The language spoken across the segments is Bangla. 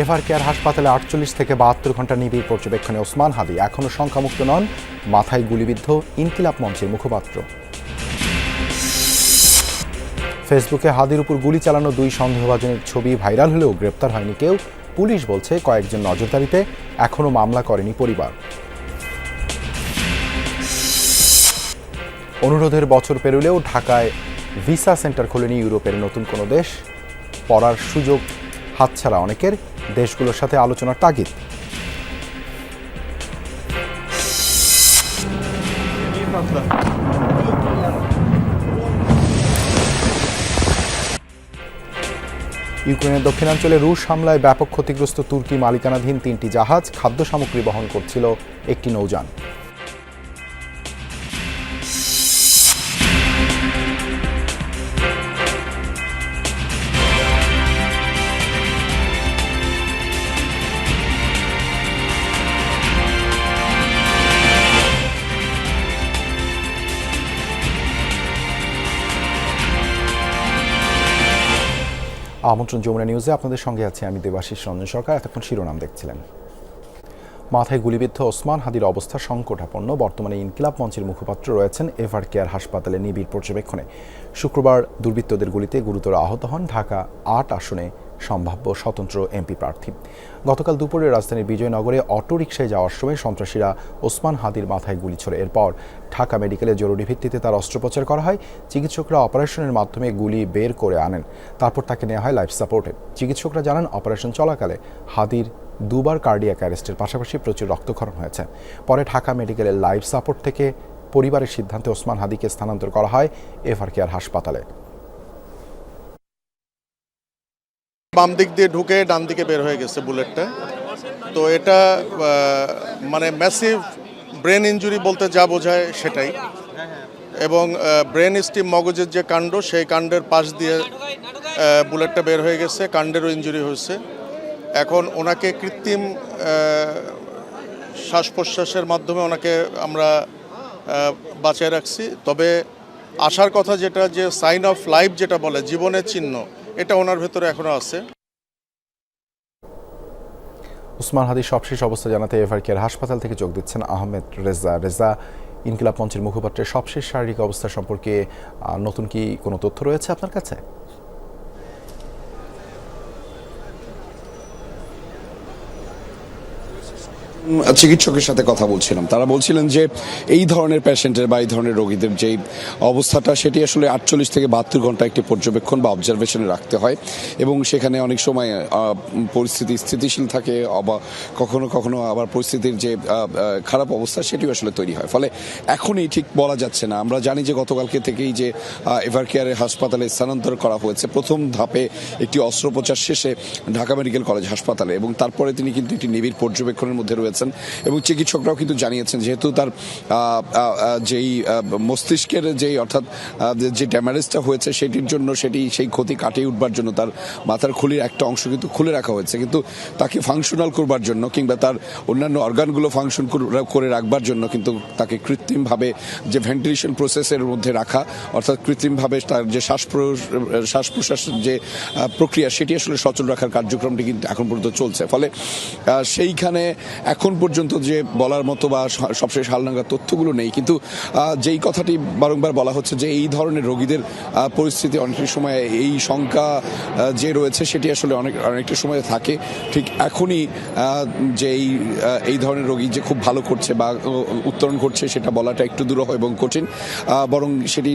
এভার কেয়ার হাসপাতালে আটচল্লিশ থেকে বাহাত্তর ঘণ্টা নিবিড় পর্যবেক্ষণে ওসমান হাদি এখনও সংখ্যামুক্ত নন, মাথায় গুলিবিদ্ধ ইনকিলাব মঞ্চের মুখপাত্র। ফেসবুকে হাদির উপর গুলি চালানো দুই সন্দেহভাজনের ছবি ভাইরাল হলেও গ্রেপ্তার হয়নি কেউ। পুলিশ বলছে কয়েকজন নজরদারিতে এখনও মামলা করেনি পরিবার। অনুরোধের বছর পেরোলেও ঢাকায় ভিসা সেন্টার খোলেনি ইউরোপের নতুন কোনো দেশ। পড়ার সুযোগ হাতছাড়া অনেকের। দেশগুলোর সাথে আলোচনার তাগিদ। ইউক্রেনের দক্ষিণাঞ্চলে রুশ হামলায় ব্যাপক ক্ষতিগ্রস্ত তুর্কি মালিকানাধীন তিনটি জাহাজ খাদ্য সামগ্রী বহন করছিল একটি নৌযান। আমন্ত্রণ যমুনা নিউজে আপনাদের সঙ্গে আছি আমি দেবাশিস রঞ্জন সরকার। এতক্ষণ শিরোনাম দেখছিলেন। মাথায় গুলিবিদ্ধ ওসমান হাদির অবস্থা সংকটাপন্ন। বর্তমানে ইনকিলাব মঞ্চের মুখপাত্র রয়েছেন এভার কেয়ার হাসপাতালে নিবিড় পর্যবেক্ষণে। শুক্রবার দুর্বৃত্তদের গুলিতে গুরুতর আহত হন ঢাকা আট আসনে সম্ভাব্য স্বতন্ত্র এমপি প্রার্থী। গতকাল দুপুরে রাজধানীর বিজয়নগরে অটো রিকশায় যাওয়ার সময় সন্ত্রাসীরা ওসমান হাদির মাথায় গুলি ছোড়ে। এরপর ঢাকা মেডিকেলে জরুরি ভিত্তিতে তার অস্ত্রোপচার করা হয়। চিকিৎসকরা অপারেশনের মাধ্যমে গুলি বের করে আনেন। তারপর তাকে নেওয়া হয় লাইফ সাপোর্টে। চিকিৎসকরা জানান, অপারেশন চলাকালে হাদির দুবার কার্ডিয়াক অ্যারেস্টের পাশাপাশি প্রচুর রক্তক্ষরণ হয়েছে। পরে ঢাকা মেডিকেলের লাইফ সাপোর্ট থেকে পরিবারের সিদ্ধান্তে ওসমান হাদিকে স্থানান্তর করা হয় এফআর কেয়ার হাসপাতালে। বাম দিক দিয়ে ঢুকে ডান দিকে বের হয়ে গেছে বুলেটটা। তো এটা মানে ম্যাসিভ ব্রেন ইনজুরি বলতে যা বোঝায় সেটাই। এবং ব্রেন স্টিম মগজের যে কাণ্ড, সেই কাণ্ডের পাশ দিয়ে বুলেটটা বের হয়ে গেছে, কাণ্ডেরও ইনজুরি হয়েছে। এখন ওনাকে কৃত্রিম শ্বাস প্রশ্বাসের মাধ্যমে ওনাকে আমরা বাঁচিয়ে রাখছি। তবে আসার কথা যেটা, যে সাইন অফ লাইফ যেটা বলে, জীবনের চিহ্ন এটা ওনার ভেতরে এখনও আছে। উসমান হাদি সবশেষ অবস্থা জানাতে এভার কেয়ার হাসপাতাল থেকে যোগ দিচ্ছেন আহমেদ রেজা। রেজা, ইনকিলাব মঞ্চের মুখপাত্রের সবশেষ শারীরিক অবস্থা সম্পর্কে নতুন কি কোনো তথ্য রয়েছে আপনার কাছে? চিকিৎসকের সাথে কথা বলছিলাম। তারা বলছিলেন যে এই ধরনের পেশেন্টের বা এই ধরনের রোগীদের যেই অবস্থাটা, সেটি আসলে আটচল্লিশ থেকে বাহাত্তর ঘণ্টা একটি পর্যবেক্ষণ বা অবজারভেশনে রাখতে হয় এবং সেখানে অনেক সময় পরিস্থিতি স্থিতিশীল থাকে অবা কখনো কখনো আবার পরিস্থিতির যে খারাপ অবস্থা, সেটিও আসলে তৈরি হয়। ফলে এখনই ঠিক বলা যাচ্ছে না। আমরা জানি যে গতকালকে থেকেই যে এভার কেয়ারের হাসপাতালে স্থানান্তর করা হয়েছে। প্রথম ধাপে একটি অস্ত্রোপচার শেষে ঢাকা মেডিকেল কলেজ হাসপাতালে এবং তারপরে তিনি কিন্তু একটি নিবিড় পর্যবেক্ষণের মধ্যে রয়েছেন এবং চিকিৎসকরাও কিন্তু জানিয়েছেন যেহেতু তার যেই মস্তিষ্কের যেই অর্থাৎ যে ড্যামারেজটা হয়েছে সেটির জন্য সেটি সেই ক্ষতি কাটিয়ে উঠবার জন্য তার মাথার খুলির একটা অংশ কিন্তু খুলে রাখা হয়েছে। কিন্তু তাকে ফাংশনাল করবার জন্য কিংবা তার অন্যান্য অর্গানগুলো ফাংশন করে রাখবার জন্য কিন্তু তাকে কৃত্রিমভাবে যে ভেন্টিলেশন প্রসেসের মধ্যে রাখা, অর্থাৎ কৃত্রিমভাবে তার যে শ্বাস শ্বাস প্রশ্বাসের যে প্রক্রিয়া সেটি আসলে সচল রাখার কার্যক্রমটি কিন্তু এখন পর্যন্ত চলছে। ফলে সেইখানে এখন পর্যন্ত যে বলার মতো বা সবশেষ হালনাঙ্গা তথ্যগুলো নেই, কিন্তু যেই কথাটি বারংবার বলা হচ্ছে যে এই ধরনের রোগীদের পরিস্থিতি অনেকটা সময় এই শঙ্কা যে রয়েছে সেটি আসলে অনেক, অনেকটা সময় থাকে। ঠিক এখনই যে এই এই ধরনের রোগী যে খুব ভালো করছে বা উত্তরণ করছে সেটা বলাটা একটু দুরূহ এবং কঠিন বরং সেটি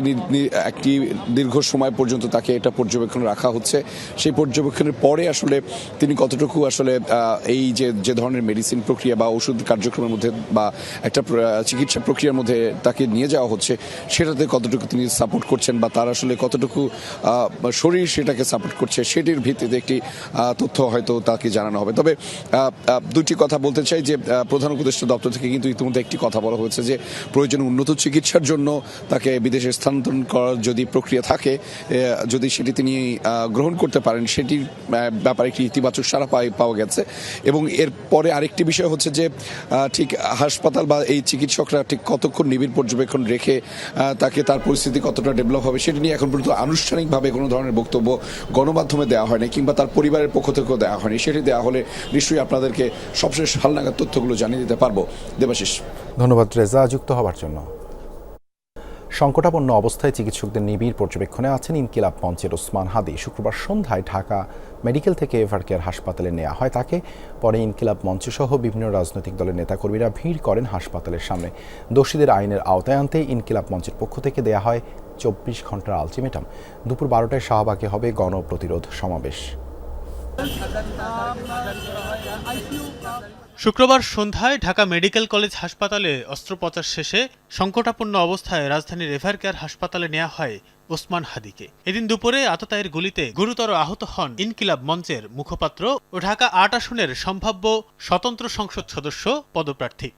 একটি দীর্ঘ সময় পর্যন্ত তাকে এটা পর্যবেক্ষণ রাখা হচ্ছে। সেই পর্যবেক্ষণের পরে আসলে তিনি কতটুকু আসলে এই যে যে ধরনের মেডিসিন প্রক্রিয়া বা ওষুধ কার্যক্রমের মধ্যে বা একটা চিকিৎসা প্রক্রিয়ার মধ্যে তাকে নিয়ে যাওয়া হচ্ছে, সেটাতে কতটুকু তিনি সাপোর্ট করছেন বা তার আসলে কতটুকু শরীর সেটাকে সাপোর্ট করছে সেটির ভিত্তিতে একটি তথ্য হয়তো তাকে জানানো হবে। তবে দুটি কথা বলতে চাই যে প্রধান উপদেষ্টা দপ্তর থেকে কিন্তু ইতিমধ্যে একটি কথা বলা হয়েছে যে, প্রয়োজন উন্নত চিকিৎসার জন্য তাকে বিদেশে স্থানান্তরণ করার যদি প্রক্রিয়া থাকে যদি সেটি তিনি গ্রহণ করতে পারেন, সেটির ব্যাপারে একটি ইতিবাচক সারা পাওয়া গেছে। এবং এর পরে আরেকটি বিষয় হচ্ছে হচ্ছে যে ঠিক হাসপাতাল বা এই চিকিৎসকরা ঠিক কতক্ষণ নিবিড় পর্যবেক্ষণ রেখে তাকে তার পরিস্থিতি কতটা ডেভেলপ হবে সেটা নিয়ে এখন পর্যন্ত আনুষ্ঠানিকভাবে কোনো ধরনের বক্তব্য গণমাধ্যমে দেওয়া হয়নি কিংবা তার পরিবারের পক্ষ থেকেও দেওয়া হয়নি। সেটি দেওয়া হলে নিশ্চয়ই আপনাদেরকে সবশেষ হালনাগাদ তথ্যগুলো জানিয়ে দিতে পারব। দেবাশিস। ধন্যবাদ, রেজা। যুক্ত হবার জন্য। সংকটাপন্ন অবস্থায় চিকিৎসকদের নিবিড় পর্যবেক্ষণে আছেন ইনকিলাব মঞ্চের ওসমান হাদি। শুক্রবার সন্ধ্যায় ঢাকা মেডিকেল থেকে এভার কেয়ার হাসপাতালে নেওয়া হয় তাকে। পরে ইনকিলাব মঞ্চসহ বিভিন্ন রাজনৈতিক দলের নেতাকর্মীরা ভিড় করেন হাসপাতালের সামনে। দোষীদের আইনের আওতায় আনতে ইনকিলাব মঞ্চের পক্ষ থেকে দেয়া হয় চব্বিশ ঘণ্টার আলটিমেটাম। দুপুর বারোটায় শাহবাগে হবে গণপ্রতিরোধ সমাবেশ। শুক্রবার সন্ধ্যায় ঢাকা মেডিকেল কলেজ হাসপাতালে অস্ত্রোপচার শেষে সংকটাপন্ন অবস্থায় রাজধানীর এভার কেয়ার হাসপাতালে নেওয়া হয় ওসমান হাদিকে। এদিন দুপুরে আততায়ের গুলিতে গুরুতর আহত হন ইনকিলাব মঞ্চের মুখপাত্র ও ঢাকা আট আসনের সম্ভাব্য স্বতন্ত্র সংসদ সদস্য পদপ্রার্থী।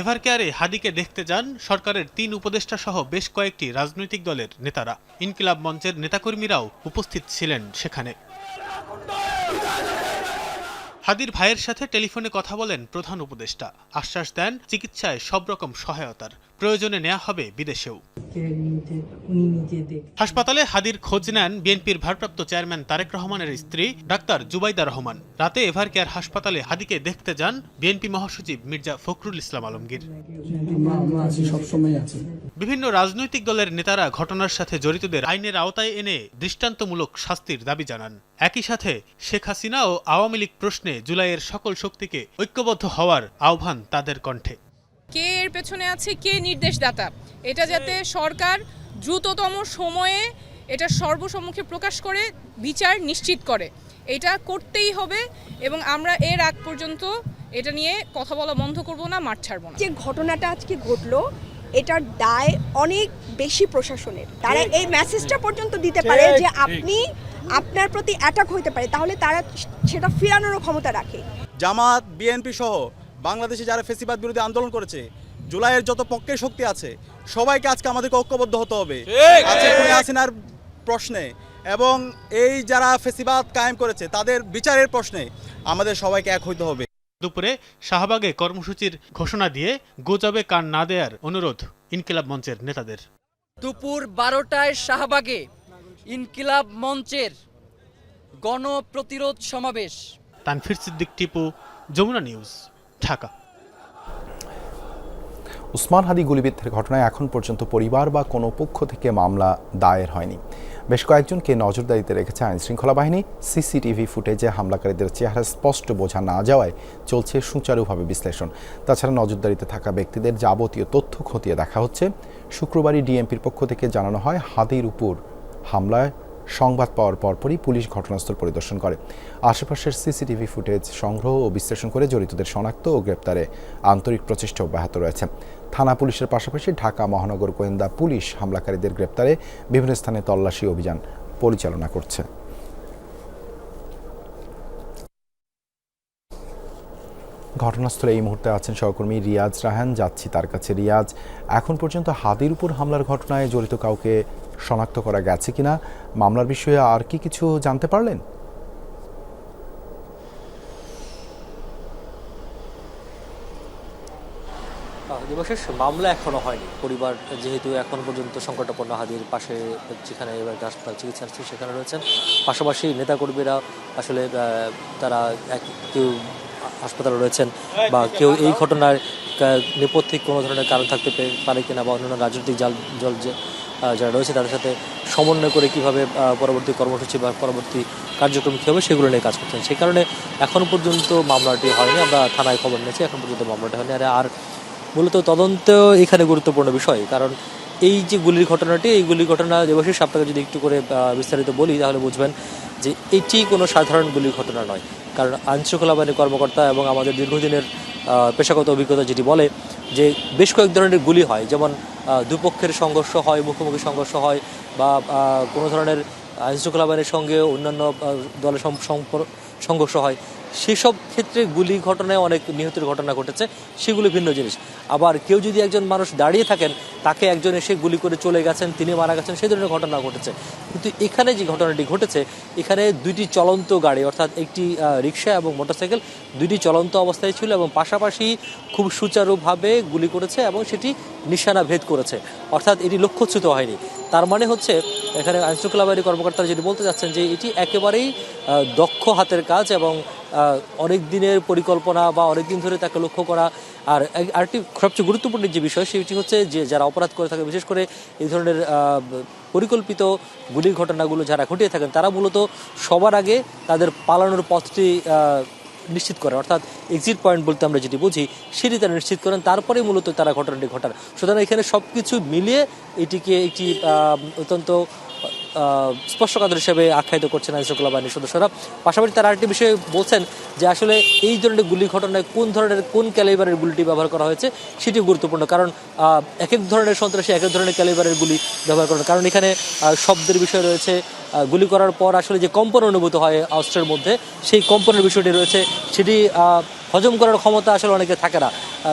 এভার কেয়ারে হাদিকে দেখতে যান সরকারের তিন উপদেষ্টা সহ বেশ কয়েকটি রাজনৈতিক দলের নেতারা। ইনকিলাব মঞ্চের নেতাকর্মীরাও উপস্থিত ছিলেন সেখানে। হাদির ভাইয়ের সাথে টেলিফোনে কথা বলেন প্রধান উপদেষ্টা। আশ্বাস দেন চিকিৎসায় সব রকম সহায়তার। প্রয়োজনে নেওয়া হবে বিদেশেও। হাসপাতালে হাদির খোঁজ নেন বিএনপির ভারপ্রাপ্ত চেয়ারম্যান তারেক রহমানের স্ত্রী ডাক্তার জুবাইদা রহমান। রাতে এভার কেয়ার হাসপাতালে হাদিকে দেখতে যান বিএনপি মহাসচিব মির্জা ফখরুল ইসলাম আলমগীর। বিভিন্ন রাজনৈতিক দলের নেতারা ঘটনার সাথে জড়িতদের আইনের আওতায় এনে দৃষ্টান্তমূলক শাস্তির দাবি জানান। একই সাথে শেখ হাসিনা ও আওয়ামী লীগ প্রশ্নে জুলাইয়ের সকল শক্তিকে ঐক্যবদ্ধ হওয়ার আহ্বান তাদের কণ্ঠে। কে এর পেছনে আছে কে নির্দেশদাতা? এটা যাতে সরকার দ্রুততম সময়ে এটা সর্বসম্মুখে প্রকাশ করে বিচার নিশ্চিত করে। এটা করতেই হবে এবং আমরা এর আগ পর্যন্ত এটা নিয়ে কথা বলা বন্ধ করব না মাঠ ছাড়বো না। যে ঘটনাটা আজকে ঘটলো এটার দায় অনেক বেশি প্রশাসনের। তারা এই মেসেজটা পর্যন্ত দিতে পারে যে আপনি আপনার প্রতি অ্যাটাক হতে পারে তাহলে তারা সেটা ফিরানোরও ক্ষমতা রাখে। জামাত বিএনপি সহ বাংলাদেশে যারা ফেসিবাদ বিরোধী আন্দোলন করেছে জুলাইয়ের যত পক্ষের শক্তি আছে সবাইকে আজকে আমাদেরকে ঐক্যবদ্ধ হতে হবে। আজকে হাসিনার প্রশ্নে এবং এই যারা ফেসিবাদ কায়েম করেছে তাদের বিচারের প্রশ্নে আমাদের সবাইকে এক হইতে হবে। দুপুরে শাহবাগে কর্মসূচির ঘোষণা দিয়ে গুজবে কান না দেয়ার অনুরোধ ইনকিলাব মঞ্চের নেতাদের। দুপুর বারোটায় শাহবাগে ইনকিলাব মঞ্চের গণপ্রতিরোধ সমাবেশ। তানফির সিদ্দিক টিপু যমুনা নিউজ। ঢাকা। উসমান হাদি গুলিবিদ্ধের ঘটনায় এখন পর্যন্ত পরিবার বা কোনো পক্ষ থেকে মামলা দায়ের হয়নি। বেশ কয়েকজনকে নজরদারিতে রেখেছে আইন শৃঙ্খলা বাহিনী। সিসিটিভি ফুটেজে হামলাকারীদের চেহারা স্পষ্ট বোঝা না যাওয়ায় চলছে সুচারুভাবে বিশ্লেষণ। তাছাড়া নজরদারিতে থাকা ব্যক্তিদের যাবতীয় তথ্য খতিয়ে দেখা হচ্ছে। শুক্রবারই ডিএমপির পক্ষ থেকে জানানো হয়, হাদির উপর হামলায় সংবাদ পাওয়ার পরপরই পুলিশ ঘটনাস্থল পরিদর্শন করে। আশেপাশের সিসিটিভি ফুটেজ সংগ্রহ ও বিশ্লেষণ করে জড়িতদের শনাক্ত ও গ্রেপ্তারে আন্তরিক প্রচেষ্টা অব্যাহত রয়েছে। থানা পুলিশের পাশাপাশি ঢাকা মহানগর গোয়েন্দা পুলিশ হামলাকারীদের গ্রেপ্তারে বিভিন্ন স্থানে তল্লাশি অভিযান পরিচালনা করছে। ঘটনাস্থলে এই মুহূর্তে আছেন সহকর্মী রিয়াজ রাহান। যাচ্ছি তার কাছে। রিয়াজ, এখন পর্যন্ত হাদির উপর হামলার ঘটনায় জড়িত কাউকে শনাক্ত করা গেছে কিনা, মামলার বিষয়ে আর কি কিছু জানতে পারলেন? দিবসের মামলা এখনও হয়নি। পরিবার যেহেতু এখন পর্যন্ত সংকটাপন্ন হাদির পাশে, যেখানে এবার হাসপাতাল চিকিৎসা সেখানে রয়েছেন। পাশাপাশি নেতাকর্মীরা আসলে তারা কেউ হাসপাতালে রয়েছেন বা কেউ এই ঘটনার নেপথ্যে কোনো ধরনের কারণ থাকতে পারে কিনা বা অন্যান্য রাজনৈতিক জাল, জল যে যারা রয়েছে তাদের সাথে সমন্বয় করে কীভাবে পরবর্তী কর্মসূচি বা পরবর্তী কার্যক্রম কী হবে সেগুলো নিয়ে কাজ করছেন সেই কারণে এখন পর্যন্ত মামলাটি হয়নি, আমরা থানায় খবর নিয়েছি, এখন পর্যন্ত মামলাটি হয়নি। আর মূলত তদন্ত এখানে গুরুত্বপূর্ণ বিষয়, কারণ এই যে গুলির ঘটনাটি, এই গুলির ঘটনা দেবশিস আপনাকে যদি একটু করে বিস্তারিত বলি, তাহলে বুঝবেন যে এটি কোনো সাধারণ গুলির ঘটনা নয়। কারণ আইনশৃঙ্খলা বাহিনী কর্মকর্তা এবং আমাদের দীর্ঘদিনের পেশাগত অভিজ্ঞতা যেটি বলে যে বেশ কয়েক ধরনের গুলি হয়, যেমন দুপক্ষের সংঘর্ষ হয়, মুখোমুখি সংঘর্ষ হয় বা কোনো ধরনের আইনশৃঙ্খলা বাহিনীর সঙ্গে অন্যান্য দলের সংঘর্ষ হয়। সেসব ক্ষেত্রে গুলি ঘটনায় অনেক নিহতের ঘটনা ঘটেছে, সেগুলো ভিন্ন জিনিস। আবার কেউ যদি একজন মানুষ দাঁড়িয়ে থাকেন, তাকে একজন এসে গুলি করে চলে গেছেন, তিনি মারা গেছেন সেই ধরনের ঘটনা ঘটেছে। কিন্তু এখানে যে ঘটনাটি ঘটেছে, এখানে দুইটি চলন্ত গাড়ি, অর্থাৎ একটি রিক্সা এবং মোটরসাইকেল, দুইটি চলন্ত অবস্থায় ছিল এবং পাশাপাশি খুব সুচারুভাবে গুলি করেছে এবং সেটি নিশানা ভেদ করেছে। অর্থাৎ এটি লক্ষ্যচ্যুত হয়নি। তার মানে হচ্ছে, এখানে আইনশৃঙ্খলা বাহিনী কর্মকর্তারা যেটি বলতে চাচ্ছেন যে এটি একেবারেই দক্ষ হাতের কাজ এবং অনেক দিনের পরিকল্পনা বা অনেক দিন ধরে তাকে লক্ষ্য করা। আর আরেকটি সবচেয়ে গুরুত্বপূর্ণ যে বিষয়, সেটি হচ্ছে যে যারা অপরাধ করে থাকে, বিশেষ করে এই ধরনের পরিকল্পিত গুলির ঘটনাগুলো যারা ঘটিয়ে থাকেন, তারা মূলত সবার আগে তাদের পালানোর পথটি নিশ্চিত করে। অর্থাৎ এক্সিট পয়েন্ট বলতে আমরা যেটি বুঝি, সেটি তারা নিশ্চিত করেন তারপরে মূলত তারা ঘটনাটি ঘটান। সুতরাং এখানে সব কিছু মিলিয়ে এটিকে একটি অত্যন্ত স্পর্শকাতর হিসেবে আখ্যায়িত করছেন আইনশৃঙ্খলা বাহিনীর সদস্যরা। পাশাপাশি তারা আরেকটি বিষয়ে বলছেন যে আসলে এই ধরনের গুলি ঘটনায় কোন ধরনের, কোন ক্যালিবারের গুলিটি ব্যবহার করা হয়েছে সেটি গুরুত্বপূর্ণ। কারণ এক এক ধরনের সন্ত্রাসী এক এক ধরনের ক্যালিবারের গুলি ব্যবহার করেন। কারণ এখানে শব্দের বিষয় রয়েছে গুলি করার পর আসলে যে কম্পন অনুভূত হয় অস্ত্রের মধ্যে, সেই কম্পনের বিষয়টি রয়েছে, সেটি হজম করার ক্ষমতা আসলে অনেকে থাকে না।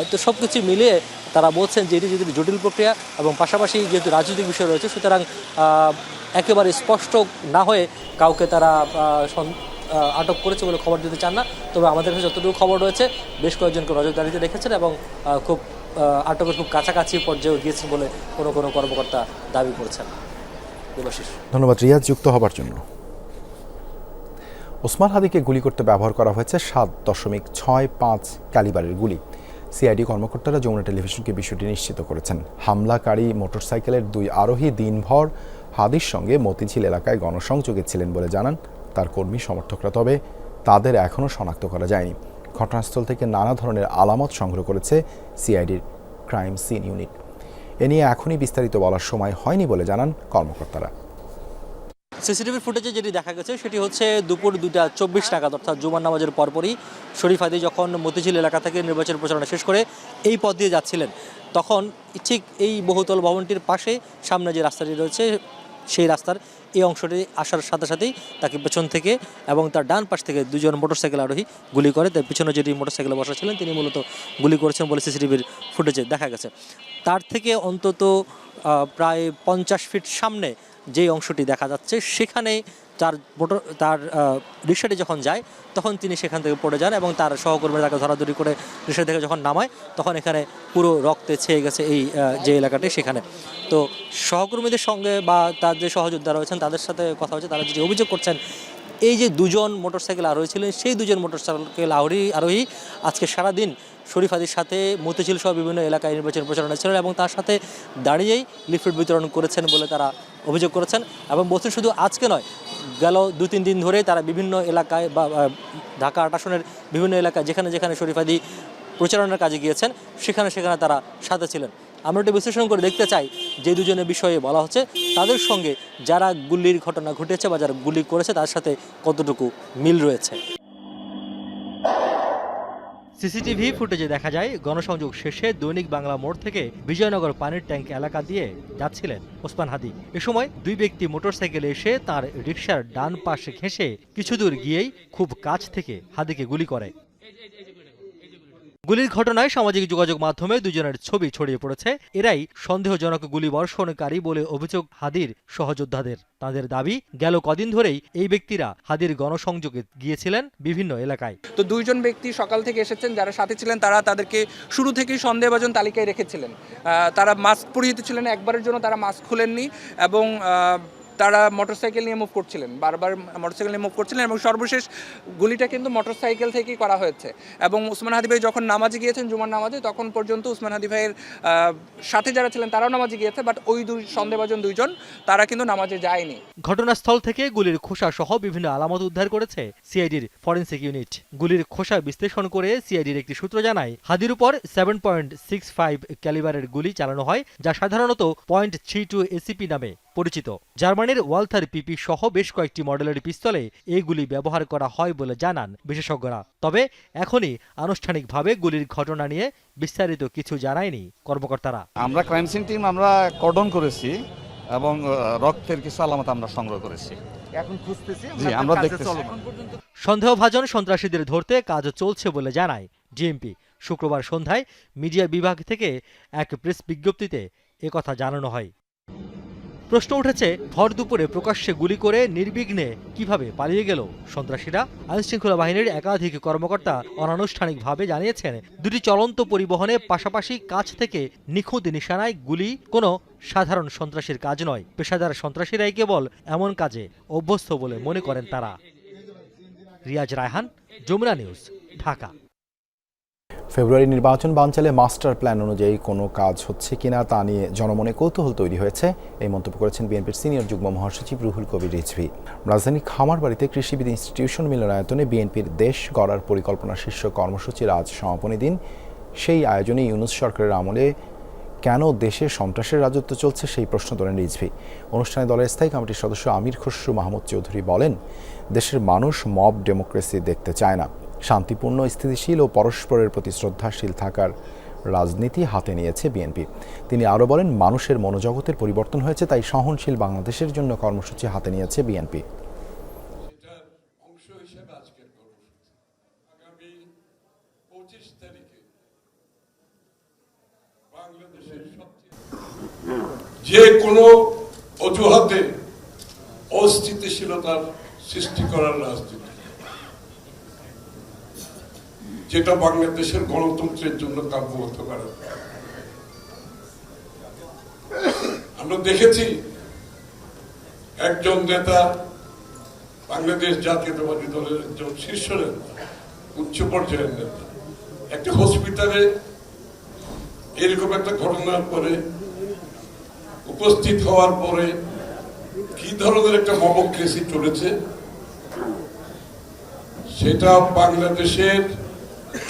তো সব কিছু মিলিয়ে তারা বলছেন যে এটি যদি জটিল প্রক্রিয়া এবং পাশাপাশি যেহেতু রাজনৈতিক বিষয় রয়েছে, সুতরাং একেবারে স্পষ্ট না হয়ে কাউকে তারা আটক করেছে বলে খবর দিতে চান না। তবে আমাদের কাছে যতটুকু খবর রয়েছে, বেশ কয়েকজনকে নজরদারিতে রেখেছেন এবং খুব আটকের খুব কাছাকাছি পর্যায়েও গিয়েছেন বলে কোনো কোনো কর্মকর্তা দাবি করছেন। ধন্যবাদ, রিয়াজ যুক্ত হবার জন্য। ওসমান হাদিকে গুলি করতে ব্যবহার করা হয়েছে সাত দশমিক ছয় পাঁচ ক্যালিবারের গুলি। সিআইডি কর্মকর্তারা যমুনা টেলিভিশনকে বিষয়টি নিশ্চিত করেছেন। হামলাকারী মোটরসাইকেলের দুই আরোহী দিনভর হাদির সঙ্গে মতিঝিল এলাকায় গণসংযোগে ছিলেন বলে জানান তার কর্মী সমর্থকরা, তবে তাদের এখনও শনাক্ত করা যায়নি। ঘটনাস্থল থেকে নানা ধরনের আলামত সংগ্রহ করেছে সিআইডির ক্রাইম সিন ইউনিট। এ নিয়ে এখনই বিস্তারিত বলার সময় হয়নি বলে জানান কর্মকর্তারা। সিসিটিভি ফুটেজে যেটি দেখা গেছে, সেটি হচ্ছে দুপুর দুটা চব্বিশ নাগাদ, অর্থাৎ জুমার নামাজের পরপরই শরীফ আদি যখন মতিঝিল এলাকা থেকে নির্বাচন প্রচারণা শেষ করে এই পথ দিয়ে যাচ্ছিলেন, তখন ঠিক এই বহুতল ভবনটির পাশে সামনে যে রাস্তাটি রয়েছে সেই রাস্তার এই অংশটি আসার সাথে সাথেই তাকে পেছন থেকে এবং তার ডান পাশ থেকে দুজন মোটরসাইকেল আরোহী গুলি করে। তার পিছনে যেটি মোটরসাইকেলে বসা ছিলেন তিনি মূলত গুলি করেছেন বলে সিসিটিভির ফুটেজে দেখা গেছে। তার থেকে অন্তত প্রায় পঞ্চাশ ফিট সামনে যে অংশটি দেখা যাচ্ছে সেখানে তার মোটর তার রিক্সাটি যখন যায়, তখন তিনি সেখান থেকে পড়ে যান এবং তার সহকর্মীরা তাকে ধরাধরি করে রিক্সা থেকে যখন নামায়, তখন এখানে পুরো রক্তে ছেয়ে গেছে এই যে এলাকাটি সেখানে। তো সহকর্মীদের সঙ্গে বা তার যে সহযোদ্ধা রয়েছেন, তাদের সাথে কথা হচ্ছে তারা যদি অভিযোগ করছেন, এই যে দুজন মোটরসাইকেল আরোহী ছিলেন, সেই দুজন মোটরসাইকেল আরোহী আরোহী আজকে সারাদিন শরীফ আদির সাথে মতিঝিল সহ বিভিন্ন এলাকায় নির্বাচন প্রচারণা ছিলেন এবং তার সাথে দাঁড়িয়েই লিফলেট বিতরণ করেছেন বলে তারা অভিযোগ করেছেন এবং বলছেন শুধু আজকে নয়, গেল দু তিন দিন ধরে তারা বিভিন্ন এলাকায় বা ঢাকা আট আসনের বিভিন্ন এলাকায় যেখানে যেখানে শরীফ আদি প্রচারণার কাজে গিয়েছেন, সেখানে সেখানে তারা সাথে ছিলেন। আমরা একটু বিশ্লেষণ করে দেখতে চাই যে দুজনের বিষয়ে বলা হচ্ছে, তাদের সঙ্গে যারা গুলির ঘটনা ঘটেছে বা যারা গুলি করেছে তার সাথে কতটুকু মিল রয়েছে। সিসিটিভি ফুটেজে দেখা যায়, গণসংযোগ শেষে দৈনিক বাংলা মোড় থেকে বিজয়নগর পানির ট্যাঙ্ক এলাকা দিয়ে যাচ্ছিলেন ওসমান হাদি। এ সময় দুই ব্যক্তি মোটরসাইকেলে এসে তার রিক্সার ডান পাশে ঘেঁষে কিছু দূর গিয়েই খুব কাছ থেকে হাদিকে গুলি করে। গুলির ঘটনায় সামাজিক যোগাযোগ মাধ্যমে দুজনের ছবি ছড়িয়ে পড়েছে। এরাই সন্দেহজনক গুলি বর্ষণকারী বলে অভিযোগ হাদির সহযোদ্ধাদের। তাদের দাবি, গেল কদিন ধরেই এই ব্যক্তিরা হাদির গণসংযোগে গিয়েছিলেন বিভিন্ন এলাকায়। তো দুইজন ব্যক্তি সকাল থেকে এসেছেন, যারা সাথে ছিলেন, তারা তাদেরকে শুরু থেকেই সন্দেহভাজন তালিকায় রেখেছিলেন। তারা মাস্ক পরিহিত ছিলেন, একবারের জন্য তারা মাস্ক খুলেননি এবং তারা মোটরসাইকেল নিয়ে মুভ করছিলেন, বারবার মোটরসাইকেল নিয়ে মুভ করছিলেন এবং সর্বশেষ গুলিটা কিন্তু মোটরসাইকেল থেকেই করা হয়েছে। এবং উসমান হাদি ভাই যখন নামাজে গিয়েছেন, জুমার নামাজে, তখন পর্যন্ত উসমান হাদি ভাইয়ের সাথে যারা ছিলেন তারাও নামাজে গিয়েছে বাট ওই দুই সন্দেহভাজন দুইজন তারা কিন্তু নামাজে যায়নি। ঘটনাস্থল থেকে গুলির খোসা সহ বিভিন্ন আলামত উদ্ধার করেছে সিআইডির ফরেন্সিক ইউনিট গুলির খোসা বিশ্লেষণ করে সিআইডির একটি সূত্র জানায়, হাদির উপর সেভেন পয়েন্ট সিক্স ফাইভ ক্যালিবারের গুলি চালানো হয়, যা সাধারণত পয়েন্ট থ্রি টু এসিপি নামে। পরিচিত। জার্মানির ওয়ালথার পিপি সহ বেশ কয়েকটি মডেলের পিস্তলে এই গুলি ব্যবহার করা হয় বলে জানান বিশেষজ্ঞরা। তবে এখনই আনুষ্ঠানিকভাবে গুলির ঘটনা নিয়ে বিস্তারিত কিছু জানায়নি কর্মকর্তারা। আমরা ক্রাইম সিন টিম আমরা কর্ডন করেছি এবং রক্তের কিছু আলামত আমরা সংগ্রহ করেছি। এখন খুঁজতেছি আমরা দেখতেছি। সন্দেহভাজন সন্ত্রাসীদের ধরতে কাজ চলছে বলে জানায় ডিএমপি। শুক্রবার সন্ধ্যায় মিডিয়া বিভাগ থেকে এক প্রেস বিজ্ঞপ্তিতে একথা জানানো হয়। প্রশ্ন উঠেছে, ভর দুপুরে প্রকাশ্যে গুলি করে নির্বিঘ্নে কীভাবে পালিয়ে গেল? সন্ত্রাসীরা আইনশৃঙ্খলা বাহিনীর একাধিক কর্মকর্তা অনানুষ্ঠানিকভাবে জানিয়েছেন, দুটি চলন্ত পরিবহনে পাশাপাশি কাছ থেকে নিখুঁত নিশানায় গুলি কোনো সাধারণ সন্ত্রাসীর কাজ নয়। পেশাদার সন্ত্রাসীরাই কেবল এমন কাজে অভ্যস্ত বলে মনে করেন তারা। রিয়াজ রায়হান, যমুনা নিউজ, ঢাকা। ফেব্রুয়ারি নির্বাচন বানচালে মাস্টার প্ল্যান অনুযায়ী কোনো কাজ হচ্ছে কিনা তা নিয়ে জনমনে কৌতূহল তৈরি হয়েছে। এই মন্তব্য করেছেন বিএনপির সিনিয়র যুগ্ম মহাসচিব রুহুল কবির রিজভি। রাজধানী খামারবাড়িতে কৃষিবিদ ইনস্টিটিউশন মিলনায়তনে বিএনপির দেশ গড়ার পরিকল্পনা শীর্ষ কর্মসূচির আজ সমাপনী দিন। সেই আয়োজনে ইউনুস সরকারের আমলে কেন দেশে সন্ত্রাসের রাজত্ব চলছে সেই প্রশ্ন তোলেন রিজভি। অনুষ্ঠানে দলের স্থায়ী কমিটির সদস্য আমির খসরু মাহমুদ চৌধুরী বলেন, দেশের মানুষ মব ডেমোক্রেসি দেখতে চায় না। শান্তিপূর্ণ, স্থিতিশীল ও পরস্পরের প্রতি শ্রদ্ধাশীল থাকার রাজনীতি হাতে নিয়েছে বিএনপি। তিনি আরও বলেন, মানুষের মনোজগতের পরিবর্তন হয়েছে, তাই সহনশীল বাংলাদেশের জন্য কর্মসূচি হাতে নিয়েছে বিএনপি। যে কোনো অজুহাতে অস্থিতিশীলতার সৃষ্টি করার রাজনীতি। যেটা বাংলাদেশের গণতন্ত্রের জন্য কাব্য হতে পারে। আমরা দেখেছি একজন নেতা বাংলাদেশ জাতীয়তাবাদী দলের একজন শীর্ষ নেতা, উচ্চ পর্যায়ের নেতা। একটা হসপিটালে এরকম একটা ঘটনার পরে উপস্থিত হওয়ার পরে কি ধরনের একটা মমক্রেসি চলেছে, সেটা বাংলাদেশের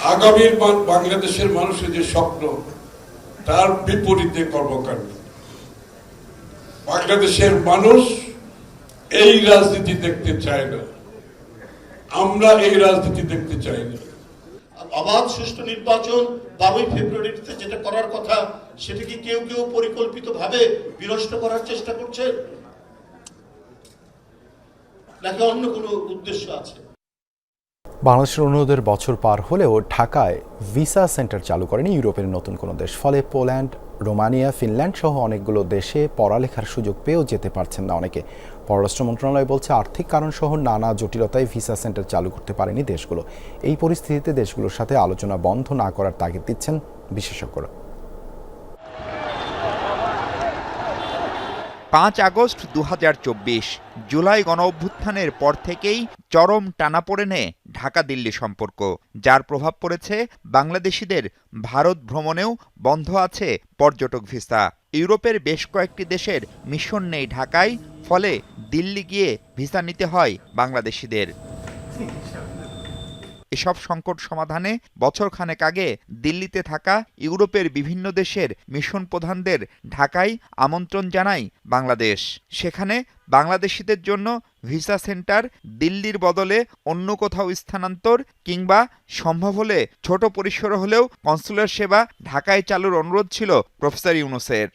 আগামীর মান- বাংলাদেশের মানুষের যে স্বপ্ন, তার বিপরীতে কর্মকাণ্ড। বাংলাদেশের মানুষ এই রাজনীতি দেখতে চায় না। আমরা এই রাজনীতি দেখতে চাই না। অবাধ সুষ্ঠু নির্বাচন বারোই ফেব্রুয়ারিতে যেটা করার কথা, সেটা কি কেউ কেউ পরিকল্পিত ভাবে বিনষ্ট করার চেষ্টা করছে? নাকি অন্য কোনো উদ্দেশ্য আছে? বাংলাদেশের অনুরোধের বছর পার হলেও ঢাকায় ভিসা সেন্টার চালু করেনি ইউরোপের নতুন কোনো দেশ। ফলে পোল্যান্ড, রোমানিয়া, ফিনল্যান্ড সহ অনেকগুলো দেশে পড়ালেখার সুযোগ পেয়েও যেতে পারছেন না অনেকে। পররাষ্ট্র মন্ত্রণালয় বলছে, আর্থিক কারণসহ নানা জটিলতায় ভিসা সেন্টার চালু করতে পারেনি দেশগুলো। এই পরিস্থিতিতে দেশগুলোর সাথে আলোচনা বন্ধ না করার তাগিদ দিচ্ছেন বিশেষজ্ঞরা। পাঁচ আগস্ট দু হাজার চব্বিশ, জুলাই গণ অভ্যুত্থানের পর থেকেই চরম টানাপোড়েনে ঢাকা দিল্লি সম্পর্ক, যার প্রভাব পড়েছে বাংলাদেশিদের ভারত ভ্রমণেও বন্ধ আছে পর্যটক ভিসা। ইউরোপের বেশ কয়েকটি দেশের মিশন নেই ঢাকায়, ফলে দিল্লি গিয়ে ভিসা নিতে হয় বাংলাদেশিদের। এসব সংকট সমাধানে বছরখানেক আগে দিল্লিতে থাকা ইউরোপের বিভিন্ন দেশের মিশন প্রধানদের ঢাকায় আমন্ত্রণ জানায় বাংলাদেশ সেখানে বাংলাদেশিদের জন্য ভিসা সেন্টার দিল্লির বদলে অন্য কোথাও স্থানান্তর কিংবা সম্ভব হলে ছোট পরিসর হলেও কনসুলার সেবা ঢাকায় চালুর অনুরোধ ছিল প্রফেসর ইউনুসের.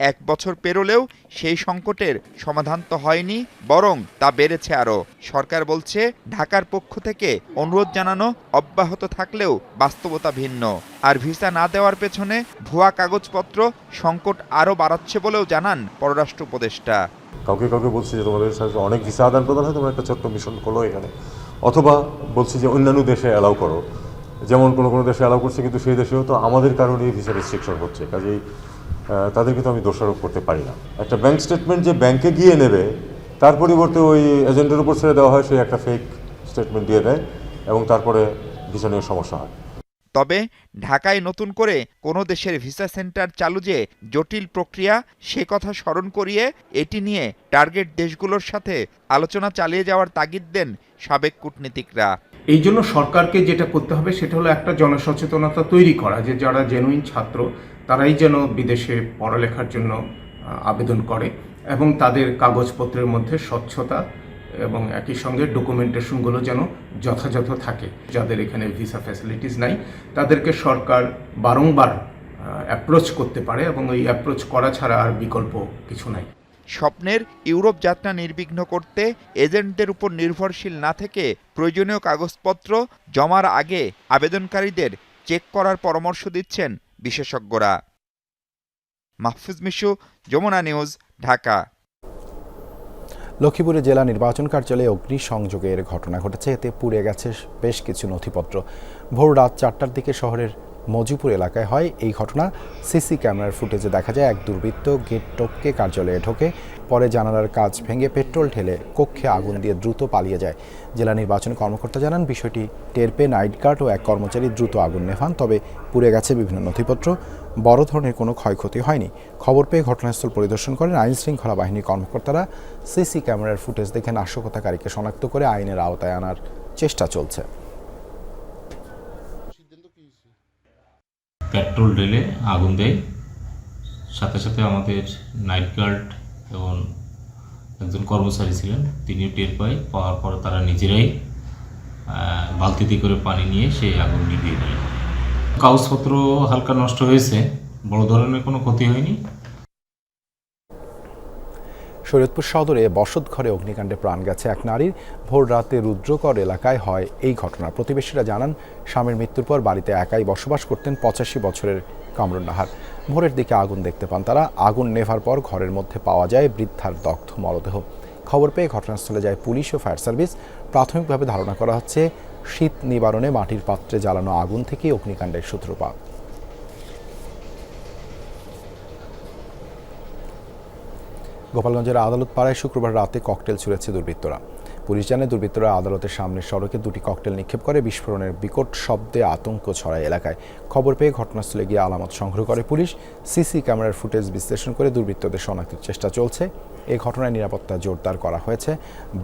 এক বছর পেরোলেও সেই সংকটের সমাধান তো হয়নি, বরং তা বেড়েছে আরও। সরকার বলছে, ঢাকার পক্ষ থেকে অনুরোধ জানানো অব্যাহত থাকলেও বাস্তবতা ভিন্ন। আর ভিসা না দেওয়ার পেছনে ভুয়া কাগজপত্র সংকট আরও বাড়াচ্ছে বলেও জানান পররাষ্ট্র উপদেষ্টা। কাউকে কাউকে বলছি যে তোমাদের সাথে অনেক ভিসা আদান প্রদান হয়, তোমরা একটা ছোট্ট মিশন খোলো এখানে। অথবা বলছি যে অন্যান্য দেশে অ্যালাউ করো। যেমন কোনো কোনো দেশে অ্যালাউ করছে, কিন্তু সেই দেশেও তো আমাদের কারণেই ভিসা রেস্ট্রিকশন হচ্ছে। কাজেই তাদেরকে তো আমি দোষারোপ করতে পারি না। একটা ব্যাংক স্টেটমেন্ট যে ব্যাংকে গিয়ে নেবে তার পরিবর্তে ওই এজেন্টের উপর ছেড়ে দেওয়া হয় সে একটা ফেক স্টেটমেন্ট দিয়ে দেয় এবং তারপরে ভিসা নিয়ে সমস্যা হয়। তবে ঢাকায় নতুন করে কোনো দেশের ভিসা সেন্টার চালু যে জটিল প্রক্রিয়া সে কথা স্মরণ করিয়ে এটি নিয়ে টার্গেট দেশগুলোর সাথে আলোচনা চালিয়ে যাওয়ার তাগিদ দেন সাবেক কূটনীতিকরা। এই জন্য সরকারকে যেটা করতে হবে সেটা হলো একটা জনসচেতনতা তৈরি করা যে যারা জেনুইন ছাত্র তারাই যেন বিদেশে পড়ালেখার জন্য আবেদন করে এবং তাদের কাগজপত্রের মধ্যে স্বচ্ছতা এবং একই সঙ্গে ডকুমেন্টেশনগুলো যেন যথাযথ থাকে। যাদের এখানে ভিসা ফ্যাসিলিটিস নাই, তাদেরকে সরকার বারংবার অ্যাপ্রোচ করতে পারে এবং ওই অ্যাপ্রোচ করা ছাড়া আর বিকল্প কিছু নাই। স্বপ্নের ইউরোপ যাত্রা নির্বিঘ্ন করতে এজেন্টদের উপর নির্ভরশীল না থেকে প্রয়োজনীয় কাগজপত্র জমার আগে আবেদনকারীদের চেক করার পরামর্শ দিচ্ছেন বিশেষজ্ঞরা। মাহফুজ মিশু, যমুনা নিউজ, ঢাকা। লক্ষ্মীপুরে জেলা নির্বাচন কার্যালয়ে অগ্নিসংযোগের ঘটনা ঘটেছে, এতে পুড়ে গেছে বেশ কিছু নথিপত্র। ভোর রাত চারটার দিকে শহরের মজিপুর এলাকায় হয় এই ঘটনা। সিসি ক্যামেরার ফুটেজে দেখা যায়, এক দুর্বৃত্ত গেট টপকে কার্যালয়ে ঢোকে, পরে জানালার কাজ ভেঙে পেট্রোল ঢেলে কক্ষে আগুন দিয়ে দ্রুত পালিয়ে যায়। জেলা নির্বাচন কর্মকর্তা জানান, বিষয়টি টের পেয়ে নাইট গার্ড ও এক কর্মচারী দ্রুত আগুন নেভান, তবে পুড়ে গেছে বিভিন্ন নথিপত্র। বড় ধরনের কোনো ক্ষয়ক্ষতি হয়নি। খবর পেয়ে ঘটনাস্থল পরিদর্শন করেন আইন শৃঙ্খলা বাহিনীর কর্মকর্তারা। সিসি ক্যামেরার ফুটেজ দেখে নাশকতাকারীকে শনাক্ত করে আইনের আওতায় আনার চেষ্টা চলছে। পেট্রোল ঢেলে আগুন দেয়। সাথে সাথে আমাদের নাইট গার্ড এবং একজন কর্মচারী ছিলেন। তিনিও টের পায় পাওয়ার পর তারা নিজেরাই বালতিতে করে পানি নিয়ে সেই আগুন নিভিয়ে দিলেন। কাগজপত্র হালকা নষ্ট হয়েছে, বড় ধরনের কোনো ক্ষতি হয়নি। শরীয়তপুর সদরে বসত ঘরে অগ্নিকাণ্ডে প্রাণ গেছে এক নারীর। ভোর রাতে রুদ্রকর এলাকায় হয় এই ঘটনা। প্রতিবেশীরা জানান, স্বামীর মৃত্যুর পর বাড়িতে একাই বসবাস করতেন পঁচাশি বছরের কামরুন নাহার ভোরের দিকে আগুন দেখতে পান তারা। আগুন নেভার পর ঘরের মধ্যে পাওয়া যায় বৃদ্ধার দগ্ধ মরদেহ। খবর পেয়ে ঘটনাস্থলে যায় পুলিশ ও ফায়ার সার্ভিস। প্রাথমিকভাবে ধারণা করা হচ্ছে, শীত নিবারণে মাটির পাত্রে জ্বালানো আগুন থেকেই অগ্নিকাণ্ডের সূত্রপাত। গোপালগঞ্জের আদালত পাড়ায় শুক্রবার রাতে ককটেল ছুড়েছে দুর্বৃত্তরা। পুলিশ জানে দুর্বৃত্তরা আদালতের সামনের সড়কে দুটি ককটেল নিক্ষেপ করে। বিস্ফোরণের বিকট শব্দে আতঙ্ক ছড়ায় এলাকায়। খবর পেয়ে ঘটনাস্থলে গিয়ে আলামত সংগ্রহ করে পুলিশ। সিসি ক্যামেরার ফুটেজ বিশ্লেষণ করে দুর্বৃত্তদের শনাক্তের চেষ্টা চলছে। এ ঘটনায় নিরাপত্তা জোরদার করা হয়েছে।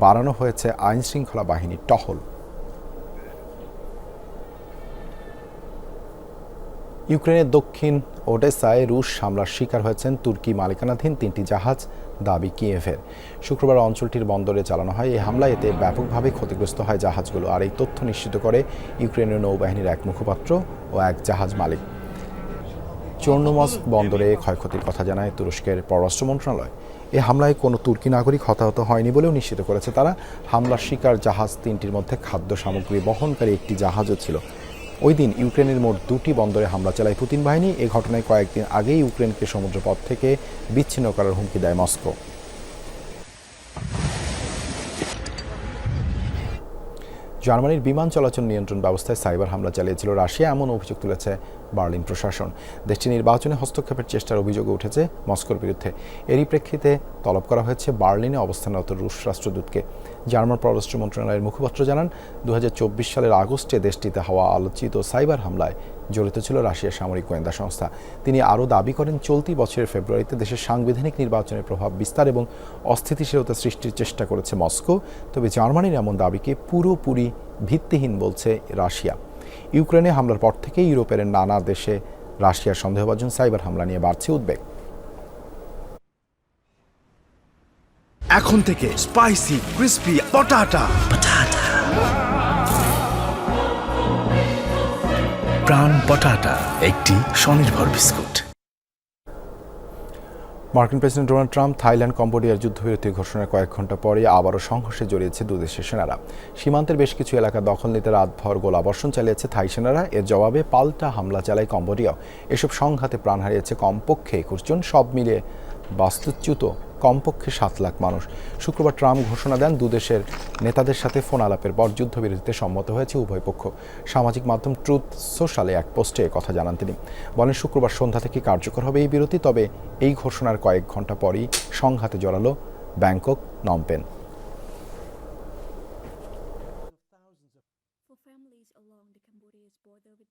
বাড়ানো হয়েছে আইন শৃঙ্খলা বাহিনীর টহল। ইউক্রেনের দক্ষিণ ওডেসায় রুশ হামলার শিকার হয়েছেন তুর্কি মালিকানাধীন তিনটি জাহাজ। দাবি কিয়েভের। শুক্রবার অঞ্চলটির বন্দরে চালানো হয়। এই হামলায় এতে ব্যাপকভাবে ক্ষতিগ্রস্ত হয় জাহাজগুলো আর এই তথ্য নিশ্চিত করে ইউক্রেনীয় নৌবাহিনীর এক মুখপাত্র ও এক জাহাজ মালিক। চর্নমস্ক বন্দরে ক্ষয়ক্ষতির কথা জানায় তুরস্কের পররাষ্ট্র মন্ত্রণালয়। এ হামলায় কোনো তুর্কি নাগরিক হতাহত হয়নি বলেও নিশ্চিত করেছে তারা। হামলার শিকার জাহাজ তিনটির মধ্যে খাদ্য সামগ্রী বহনকারী একটি জাহাজও ছিল। ওই দিন ইউক্রেনের মোট দুটি বন্দরে হামলা চালায় পুতিন বাহিনী। এ ঘটনায় কয়েকদিন আগেই ইউক্রেনকে সমুদ্রপথ থেকে বিচ্ছিন্ন করার হুমকি দেয় মস্কো। জার্মানির বিমান চলাচল নিয়ন্ত্রণ ব্যবস্থায় সাইবার হামলা চালিয়েছিল রাশিয়া, এমন অভিযোগ তুলেছে বার্লিন প্রশাসন। দেশটি নির্বাচনে হস্তক্ষেপের চেষ্টার অভিযোগও উঠেছে মস্কোর বিরুদ্ধে। এরই প্রেক্ষিতে তলব করা হয়েছে বার্লিনে অবস্থানরত রুশ রাষ্ট্রদূতকে। জার্মান পররাষ্ট্র মন্ত্রণালয়ের মুখপাত্র জানান দু হাজার চব্বিশ সালের আগস্টে দেশটিতে হওয়া আলোচিত সাইবার হামলায় জড়িত ছিল রাশিয়ার সামরিক গোয়েন্দা সংস্থা। তিনি আরও দাবি করেন, চলতি বছরের ফেব্রুয়ারিতে দেশের সাংবিধানিক নির্বাচনের প্রভাব বিস্তার এবং অস্থিতিশীলতা সৃষ্টির চেষ্টা করেছে মস্কো। তবে জার্মানির এমন দাবিকে পুরোপুরি ভিত্তিহীন বলছে রাশিয়া। ইউক্রেনে হামলার পর থেকে ইউরোপের নানা দেশে রাশিয়ার সন্দেহভাজন সাইবার হামলা নিয়ে বাড়ছে উদ্বেগ। এখন থেকে স্পাইসি ক্রিস্পি পটাটা। প্রাণ পটাটা একটি স্বনির্ভর বিস্কুট। মার্কিন প্রেসিডেন্ট ডোনাল্ড ট্রাম্প থাইল্যান্ড কম্বোডিয়ার যুদ্ধবিরতি ঘোষণার কয়েক ঘণ্টা পরে আবারও সংঘর্ষে জড়িয়েছে দুদেশের সেনারা। সীমান্তের বেশ কিছু এলাকা দখল নিতে রাতভর গোলাবর্ষণ চালিয়েছে থাই সেনারা। এর জবাবে পাল্টা হামলা চালায় কম্বোডিয়াও। এসব সংঘাতে প্রাণ হারিয়েছে কমপক্ষে একুশ জন। সব মিলিয়ে বাস্তুচ্যুত কমপক্ষে সাত লাখ মানুষ। শুক্রবার ট্রাম্প ঘোষণা দেন দুদেশের নেতাদের সাথে ফোন আলাপের পর যুদ্ধবিরতিতে সম্মত হয়েছে উভয় পক্ষ। সামাজিক মাধ্যম ট্রুথ সোশ্যালে এক পোস্টে কথা জানান তিনি। বলেন, শুক্রবার সন্ধ্যা থেকে কার্যকর হবে এই বিরতি, তবে এই ঘোষণার কয়েক ঘণ্টা পরই সংঘাতে জড়ালো ব্যাংকক, নমপেন।